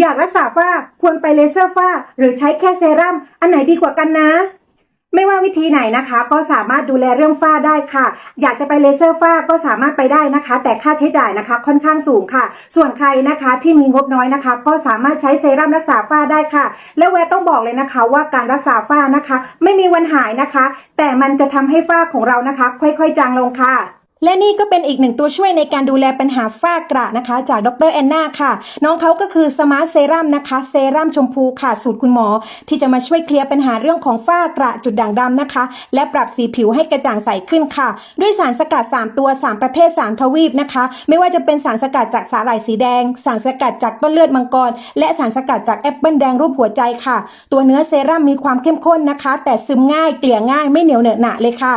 อยากรักษาฝ้าควรไปเลเซอร์ฝ้า หรือใช้แค่เซรั่มอันไหนดีกว่ากันนะ ไม่ว่าวิธีไหนนะคะ ก็สามารถดูแลเรื่องฝ้าได้ค่ะ อยากจะไปเลเซอร์ฝ้าก็สามารถไปได้นะคะ แต่ค่าใช้จ่ายนะคะค่อนข้างสูงค่ะ ส่วนใครนะคะที่มีงบน้อยนะคะ ก็สามารถใช้เซรั่มรักษาฝ้าได้ค่ะ และแวต้องบอกเลยนะคะ ว่าการรักษาฝ้านะคะ ไม่มีวันหายนะคะ แต่มันจะทำให้ฝ้าของเรานะคะ ค่อยๆ จางลงค่ะ และนี่ก็เป็นอีกหนึ่งตัวช่วยในการดูแลปัญหาฝ้ากระนะคะ จากดรแอนนาค่ะ น้องเขาก็คือสมาร์ทเซรั่มนะคะเซรั่มชมพูค่ะสูตรคุณหมอ ที่จะมาช่วยเคลียร์ปัญหาเรื่องของฝ้ากระจุดด่างดำนะคะ และปรับสีผิวให้กระจ่างใสขึ้นค่ะ ด้วยสารสกัด 3 ตัว 3 ประเภท 3 ทวีปนะคะ ไม่ว่าจะเป็นสารสกัดจากสาหร่ายสีแดง สารสกัดจากต้นเลือดมังกร และสารสกัดจากแอปเปิลแดงรูปหัวใจค่ะ ตัวเนื้อเซรั่มมีความเข้มข้นนะคะ แต่ซึมง่ายเกลี่ยง่ายไม่เหนียวเหนอะหนะเลยค่ะ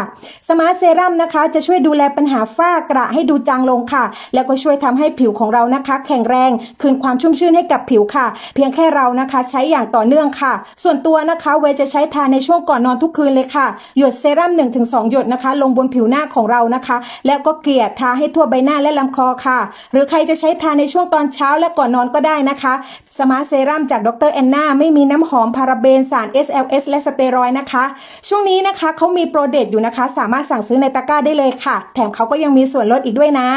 สมาร์ทเซรั่มนะคะจะช่วยดูแลปัญหาฝ้ากระให้ดูจางลงค่ะ แล้วก็ช่วยทำให้ผิวของเรานะคะ แข็งแรงคืนความชุ่มชื่นให้กับผิวค่ะ เพียงแค่เรานะคะ ใช้อย่างต่อเนื่องค่ะ ส่วนตัวนะคะเวจะใช้ทาในช่วงก่อนนอนทุกคืนเลยค่ะ หยดเซรั่ม1-2 หยดนะคะ ลงบนผิวหน้าของเรานะคะ แล้วก็เกลี่ยทาให้ทั่วใบหน้าและลำคอค่ะ หรือใครจะใช้ทาในช่วงตอนเช้าและก่อนนอนก็ได้นะคะสมาร์ทเซรั่มจากดรแอนนาไม่มีน้ำหอมพาราเบนสาร SLS และสเตียรอยด์นะคะ ช่วงนี้นะคะเขามีโปรเดตอยู่นะคะ สามารถสั่งซื้อในตะกร้าได้เลยค่ะ แถมเขาก็ยังมีส่วนลดอีกด้วยนะ